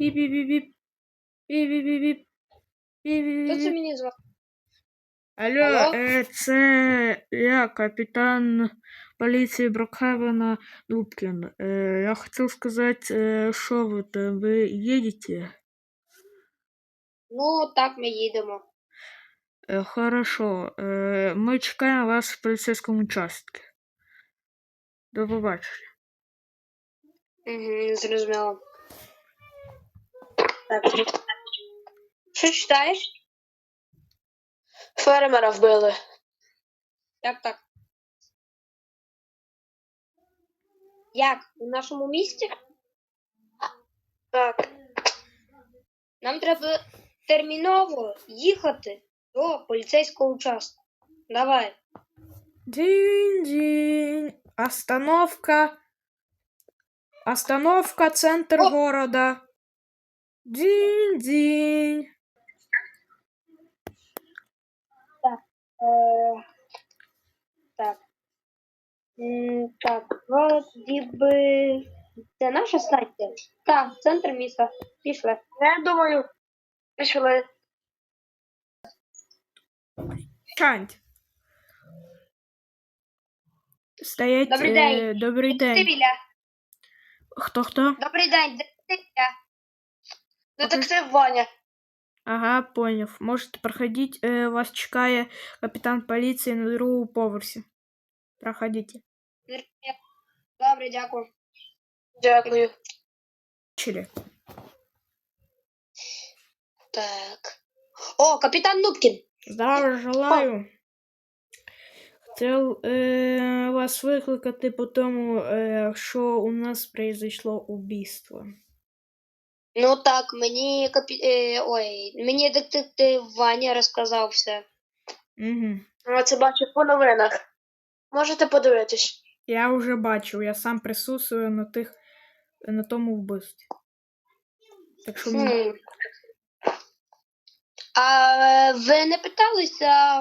Біп-біп-біп-біп. Біп-біп-біп-біп. Хто це мені звав? Алло, Алло? е, це я, капітан поліції Брокхевена Дубкін. Е, я хотів сказати, е, що ви там, ви їдете? Ну, так, ми їдемо. Е, хорошо. Е, ми чекаємо вас в поліцейському участку. До побачення. Угу, зрозуміло. Так. Що читаєш? Фермера вбили. Як так? Як? У нашому місті? Так. Нам треба терміново їхати до поліцейського участку. Давай. Динь-динь. Остановка. Остановка, центр О! города. Динь-динь. Е, так. М, Так, вроді би. Це наша станція? Так, центр міста. Пішли. Я думаю, пішли. Чанть. Стоять. Добрий день. добрий день. Хто хто? Добрий день, детективіля. Детектив Ваня. Ага, поняв. Можете проходить. Е, вас чекає капітан поліції на другому поверсі. Проходите. Добре, дякую. Дякую. Чили. Так. О, капітан Нубкін. Здорово желаю. Хотів е, вас викликати по тому, е, що у нас произошло убийство. Ну так, мені капі... е, ой, мені детектив Ваня розказав все. Угу. Я це бачив по новинах. Можете подивитись. Я вже бачив, я сам присутствую на тих на тому вбивстві. Так що мені- А ви не питалися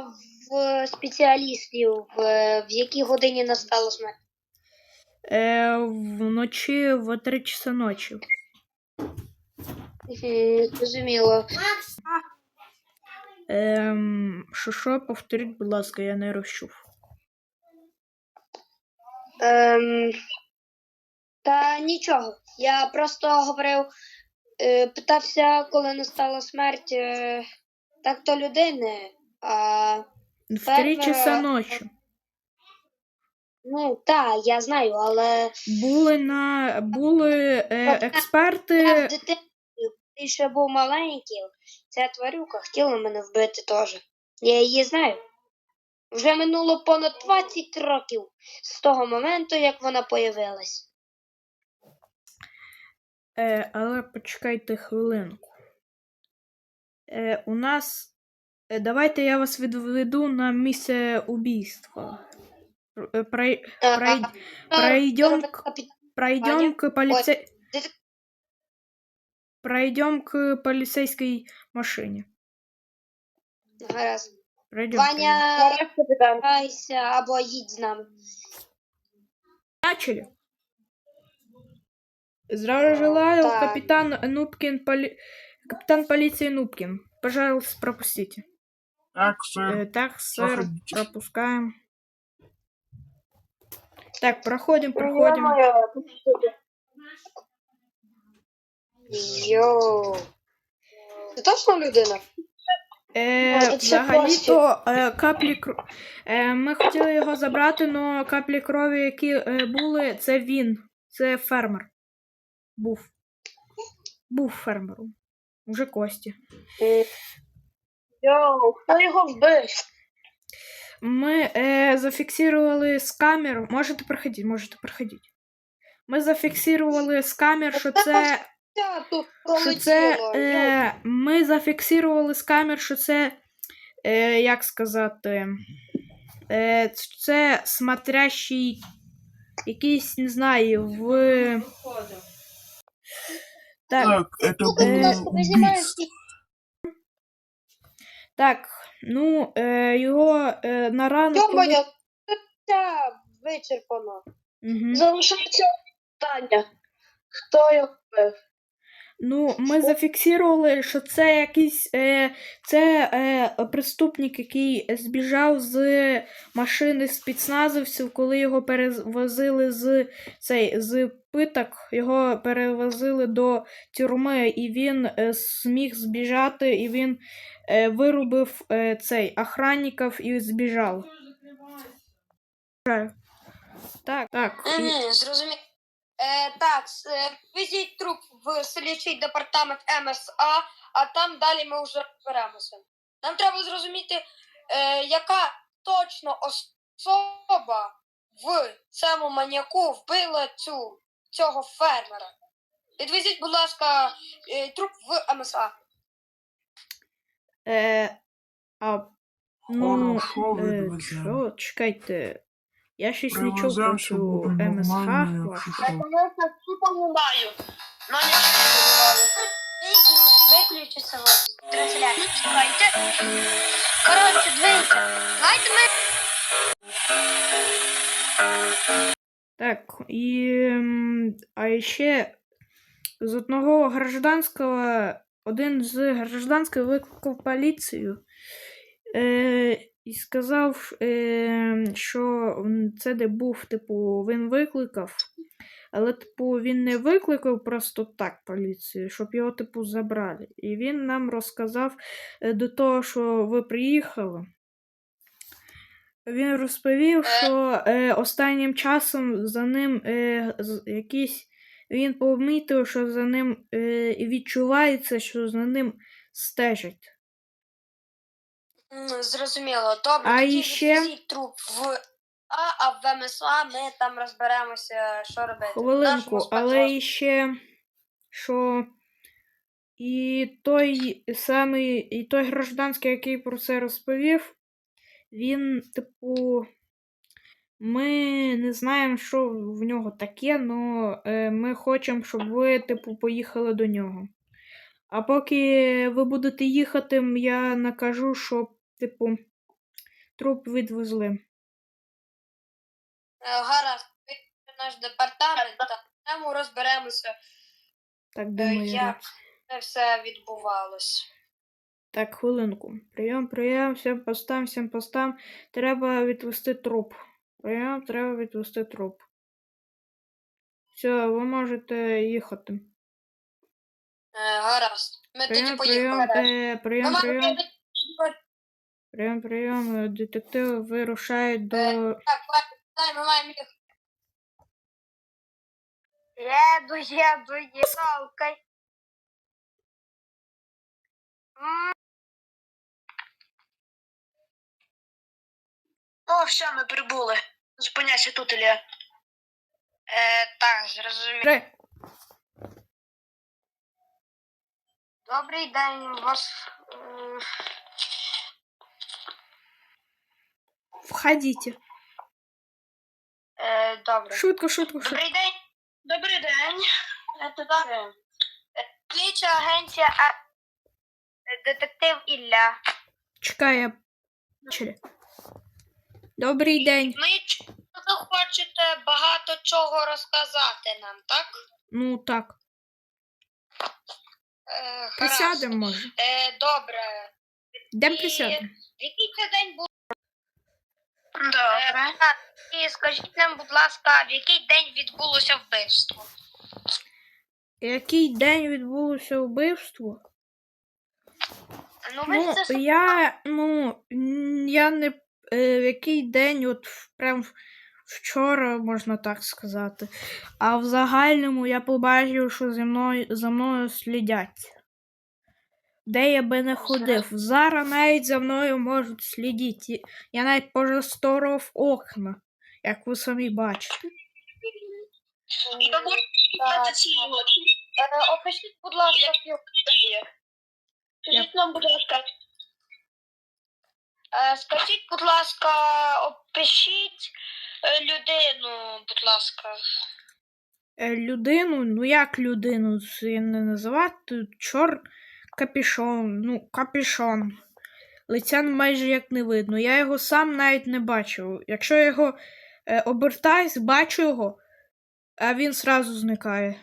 в спеціалістів, в, в якій годині настала смерть? е, вночі в 3 часа ночі. Зрозуміло. Ем, що що, повторіть, будь ласка, я не розчув. Ем, та нічого. Я просто говорив, е, питався, коли настала смерть е, так то людини. А, В Фермера- часа ночі. ну, так, я знаю, але Були на були е, експерти. в дитинстві, коли ще був маленький, ця тварюка хотіла мене вбити теж. Я її знаю. Вже минуло понад 20 років з того моменту, як вона появилась. Е, але почекайте хвилинку. Е, у нас. Е, давайте я вас відведу на місце убійства. Е, прой- прой- Пройдем к- Капітан. Пройдем к полицейской машине. Гаразд. Пройдем. Ваня, їдь з нами. Начали. Здравия желаю, Так. капитан Нубкин, поли... капитан полиции Нубкин. Пожалуйста, пропустите. Так, сэр. Э, так, сэр, Проходите. пропускаем. Так, проходим, проходим. Йоу. Це точно людина? Е, це взагалі-то е, каплі кров. Е, ми хотіли його забрати, але каплі крові, які е, були, це він. Це фермер. Був. Був фермером. Уже Кості. Йоу, хто його вбив? Ми е, зафіксували з камер. Можете проходити, можете проходити. Ми зафіксували з камер, що це. Та тут Що це е, ми зафіксували з камер, що це. Е, як сказати. Е, це смотрящий. Якийсь, не знаю, в. Так, Так, Ну, знімаєте убийство. так, ну, е, його е, на ранок. Йо-моє, це вичерпано. Угу. Залишається питання. Хто його вбив? Ну, ми зафіксували, що це якийсь е, це е, преступник, який збіжав з машини спецназовців, коли його перевозили з цей з питок, його перевозили до тюрми, і він е, зміг збіжати, і він е, вирубив е, цей охранників і збіжав. Так, так. і- Угу, зрозумів. Е, так, е, везіть труп в слідчий департамент МСА, а там далі ми вже розберемося. Нам треба зрозуміти, е, яка точно особа в цьому маніяку вбила цю, цього фермера. Відвезіть, будь ласка, е, труп в МСА. Е, а, ну, Хорошо, е, відвеземо. що, чекайте. Я щось не чув про цю МСХ. Конечно, допомагаю. Ну. Виключиться вас. Трансляцію. Чекайте. Коротше, дивіться. Давайте ми Так, і. А ще з одного гражданського, один з гражданського викликав поліцію е, і сказав, е, що це де був, типу, він викликав. Але, типу, він не викликав просто так поліцію, щоб його, типу, забрали. І він нам розказав е, до того, що ви приїхали. Він розповів, Е. що е, останнім часом за ним е, якийсь. Він помітив, що за ним е, відчувається, що за ним стежать. Зрозуміло. Добре, А тоді відвезіть труп в А, а в МСА ми там розберемося, що робити. Хвилинку, але спецрозвитку. іще, що і той самий, і той гражданський, який про це розповів, він, типу, ми не знаємо, що в нього таке, але ми хочемо, щоб ви, типу, поїхали до нього. А поки ви будете їхати, я накажу, щоб, типу, труп відвезли. Е, Гаразд, ви наш департамент, та там розберемося, Так е, думаю. як це все відбувалось. Так, хвилинку. Прийом, прийом, всім постам, всім постам. Треба відвести труп. Прийом, треба відвести труп. Все, ви можете їхати. Е, Гаразд. Ми тоді Прийом, прийом, поїхали. е, прийом, прийом, прийом, прийом. е, Детективи вирушають до. Так, ладно, дай, ми маємо їхати. Еду, еду, окей. О, все, ми прибули. Зупиняйся тут, Ілля. Е, так, зрозуміло. Ре- Добрий день, вас. е, Входите. Е, добре. Швидко, швидко, швидко. Добрий день. Добрий день. Це так. Слідча агенція а... е, детектив Ілля. Чекай, я. Добрий день. Ми ви хочете багато чого розказати нам, так? Ну так. Е, гаразд. Присядемо, може. Е, добре. Де І- присядемо? В який це день був? Добре. Е, і скажіть нам, будь ласка, в який день відбулося вбивство? Який день відбулося вбивство? Ну, ви Ну, це ж- я, ну, я не е, в який день, от в- прям в- вчора, можна так сказати. А в загальному я побачив, що зі мною, за мною слідять. Де я би не ходив. Зараз навіть за мною можуть слідити. Я навіть пожасторов окна, як ви самі бачите. І. Е, Опишіть, будь ласка. Скажіть нам, будь ласка, Е, Скажіть, будь ласка, опишіть е, людину, будь ласка. Людину, ну як людину, це не називати чор капішон, ну, капішон. Лиця майже як не видно. Я його сам навіть не бачив. Якщо я його е, обертаюсь, бачу його, а він сразу зникає.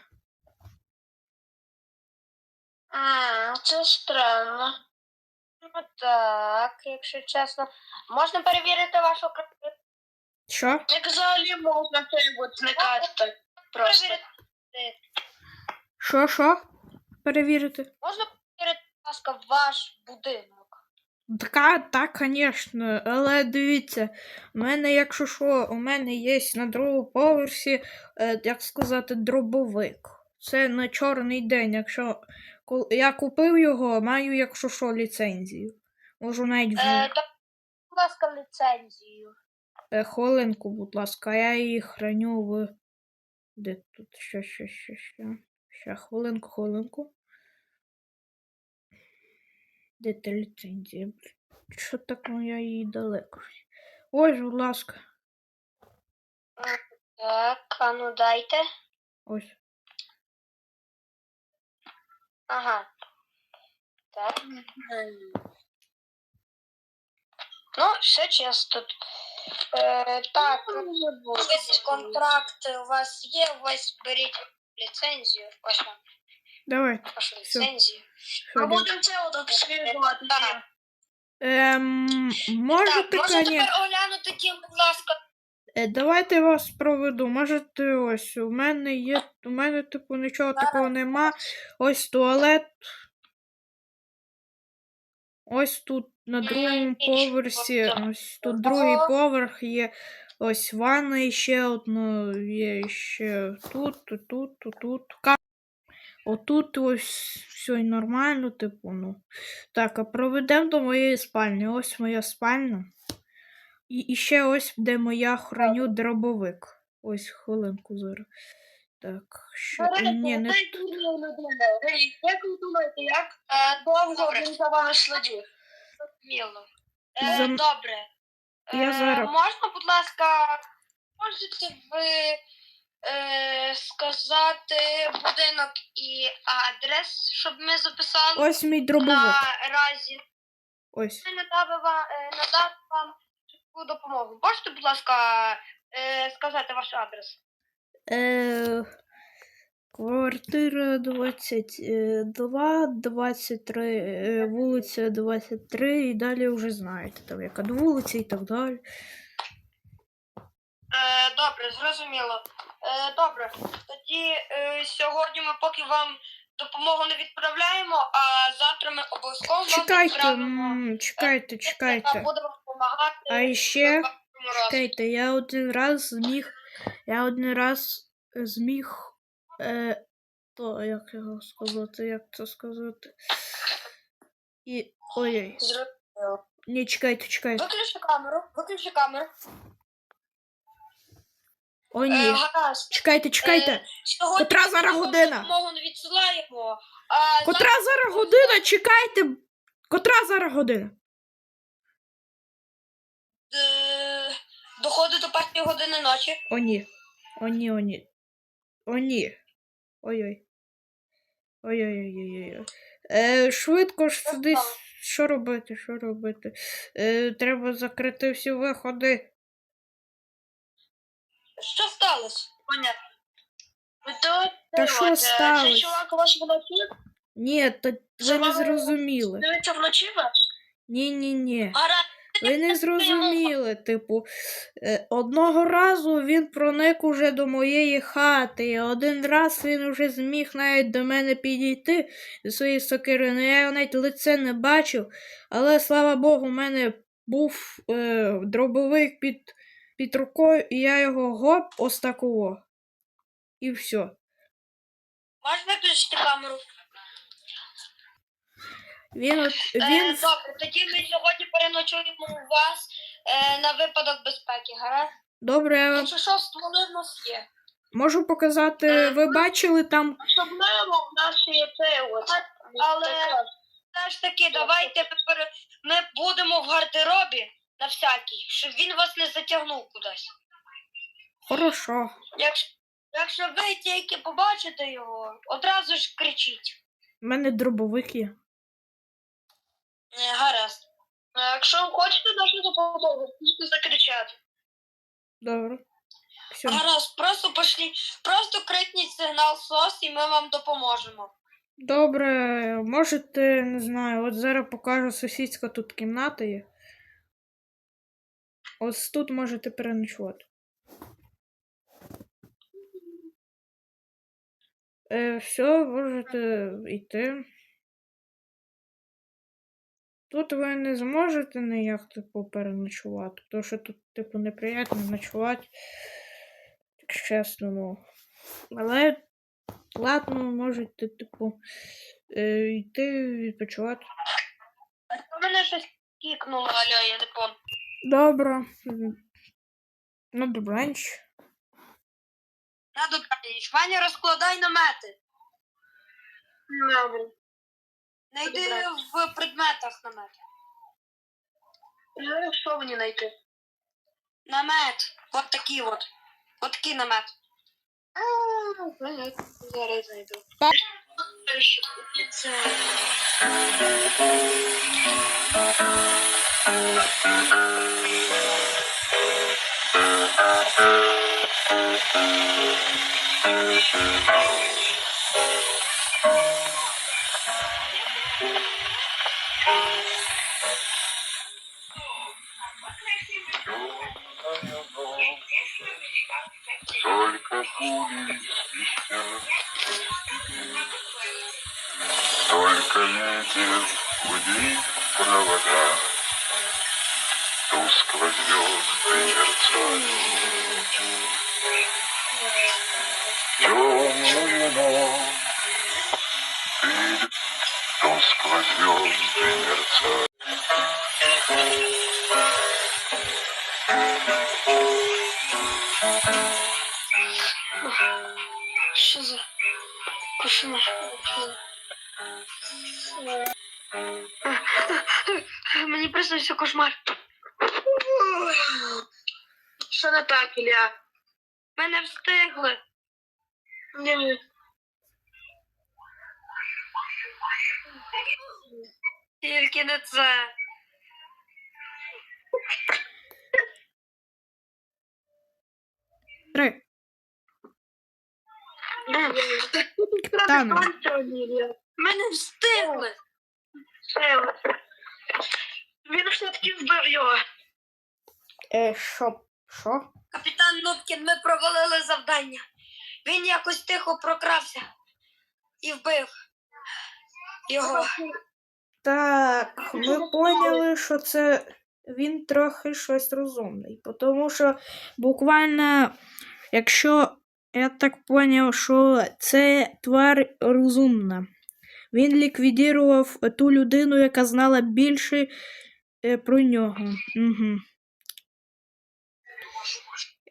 А, Це странно. Ну так, якщо чесно. Можна перевірити вашу картину? Що? Як взагалі можна от зникати так просто. Перевірити. Що, що? Перевірити? Можна ласка, ваш будинок? Так, так, звісно, але дивіться, у мене, якщо що, у мене є на другому поверсі, е, як сказати, дробовик. Це на чорний день. Якщо я купив його, маю, якщо що, ліцензію. Можу навіть Е, так, будь ласка, ліцензію. е, хвилинку, будь ласка, я її храню в. Де тут? Що, що, що, що. Ще хвилинку, хвилинку. Де та ліцензія? Що так ну, я її далеко? Ось, будь ласка. Так, а ну дайте. Ось. Ага. Так. Ну, все чисто. Е, так, ось контракти у вас є, ось беріть ліцензію. Ось вам Всё. ліцензію. Що Ми далі? будемо це обслідувати. Так. Ем, Так, можете, можна конечно. тепер оглянути ті, будь ласка. Е, давайте вас проведу. Можете ось. У мене є. У мене, типу, нічого такого нема. Ось туалет. Ось тут на другому ніч, поверсі. Ось тут другий поверх є. Ось ванна і ще одна є ще тут, тут, тут, тут, тут. Ка- Отут ось все і нормально, типу, ну. Так, а проведемо до моєї спальні. Ось моя спальня. І, і ще ось, де моя храню дробовик. Ось хвилинку зараз. Так, що. Ні, не мені Як ви думаєте, як е, довго він за вами слідив? Міло. Е, За- Добре. Я Е, зараз. Можна, будь ласка, можете ви е, сказати будинок і адрес, щоб ми записали Ось мій дробовик. наразі. Ось. Ми надали вам, е, надати вам швидку допомогу. Можете, будь ласка, е, сказати ваш адрес? Е, квартира 22, 23, е, вулиця 23, і далі вже знаєте, там яка вулиця і так далі. Е, добре, зрозуміло. Е, добре, тоді е, сьогодні ми поки вам допомогу не відправляємо, а завтра ми обов'язково вам Чекайте, відправимо. м, чекайте, чекайте. допомагати. А розгляді. чекайте, я один раз зміг, я один раз зміг, е, то, як його сказати, як це сказати. І, ой-ой, Зрозуміло. ні, чекайте, чекайте. Виключи камеру, виключи камеру. О, Е, ні. гаразд. Чекайте, чекайте. Е, Сьогодні Котра зараз година? допомогу відсилаємо, а Котра зараз година? Чекайте. Котра зараз година? Е, доходить до першої години ночі. О, ні. О, ні, о, ні. О, ні. Ой-ой. Ой-ой-ой-ой. Е, швидко ж сюди. Що робити? Що робити? Е, треба закрити всі виходи. Що сталося? Понятно. То Та що от, сталося? Цей чувак у вас вночі? Ні, та ви не зрозуміли. Дивиться вночі вас? Ні, ні, ні. Гаразд. Ви не зрозуміли, типу, е, одного разу він проник уже до моєї хати. і Один раз він уже зміг навіть до мене підійти зі своєї сокири. Ну я його навіть лице не бачив, але слава Богу, у мене був е, дробовик під, під рукою, і я його гоп ось такого. І все. Можеш виключити камеру? Він, от, Е, добре, тоді ми сьогодні переночуємо у вас е, на випадок безпеки, гаразд? добре, я Якщо що, стволи в нас є. можу показати. Ви бачили там Особливо в нас є це от. але- Все ж таки, давайте ми, пере- ми будемо в гардеробі на всякий, щоб він вас не затягнув кудись. хорошо. Якщо, якщо ви тільки побачите його, одразу ж кричіть. У мене дробовик є. Не, гаразд. А Якщо хочете нашу допомогу, можете закричати. Добре. Все. Гаразд, просто пошлі, просто крикніть сигнал СОС і ми вам допоможемо. Добре, можете, не знаю, от зараз покажу сусідська тут кімната є. Ось тут можете переночувати. Е, все, можете йти. Тут ви не зможете ніяк, типу, переночувати, тому що тут, типу, неприємно ночувати. Так чесно, ну. Але ладно, можете, типу, е, йти відпочивати. У мене щось кікнуло, аля, я не пам'ятаю. Добре. Ну, добраніч. На добраніч. Ваня, розкладай намети. Добре. Найди в предметах намети. Ну, що мені знайти? Намет. От такий от. От такий намет. А, понятно. Зараз знайду. Це... Только пули свистят, Только ветер гудит в провода, Тускло звезды мерцают. Темную ночь перед Тускло звезды мерцают. Що за кошмар? Мені приснився кошмар. Що не так, Ілля? Ми не встигли. Ні. Тільки не це. Три. Капітане. Ми не встигли. Він все-таки вбив його. Е, що? Що? Капітан Нубкін, ми провалили завдання. Він якось тихо прокрався і вбив його. Так, ми поняли, що це він трохи щось розумний. Тому що буквально, якщо я так поняв, що це твар розумна. Він ліквідував ту людину, яка знала більше е, про нього. Угу.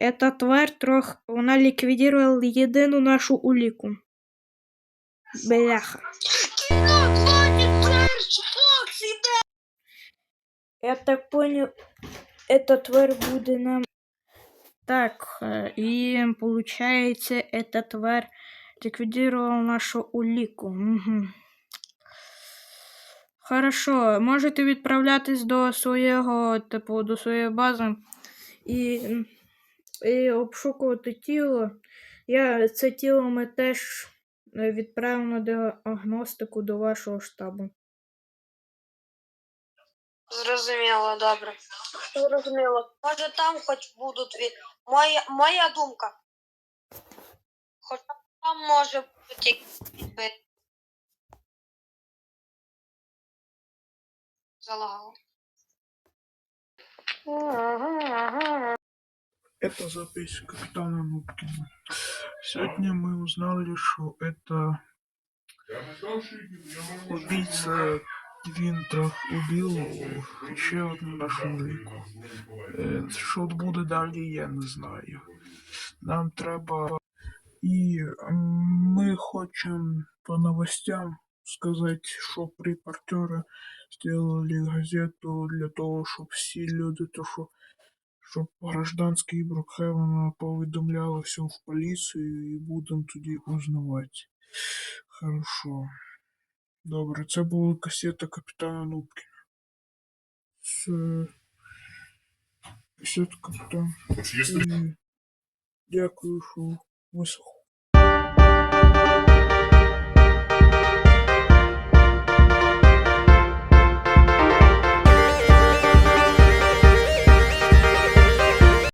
Эта тварь трох, вона ліквідувала єдину нашу уліку. Бляха. Я так понял, эта тварь будет нам... Так, э, и получается, эта тварь ликвидировала нашу улику. Угу. Хорошо, можете відправлятись до свого, типу, до своєї бази і, м, і обшукувати тіло. Я це тіло ми теж е, відправимо на діагностику до вашого штабу. Зрозуміло, добре. Зрозуміло. Може там хоч будуть від. Моя, моя думка. Хоча там може бути якісь відбитки. Залагало. Это запись капитана Нубкина. Сегодня мы узнали, что это убийца Винтрах убил ще одну нашу лику. Е, Що буде далі, я не знаю. Нам треба. І м, ми хочемо по новостям сказати, що репортери сделали газету для того, щоб всі люди, то що щоб гражданський Брукхевена повідомляли все в поліцію і будемо тоді узнавати. Хорошо. Добре, це була касета капітана Нубкіна. Це касета капітана. Дякую, що вислухав.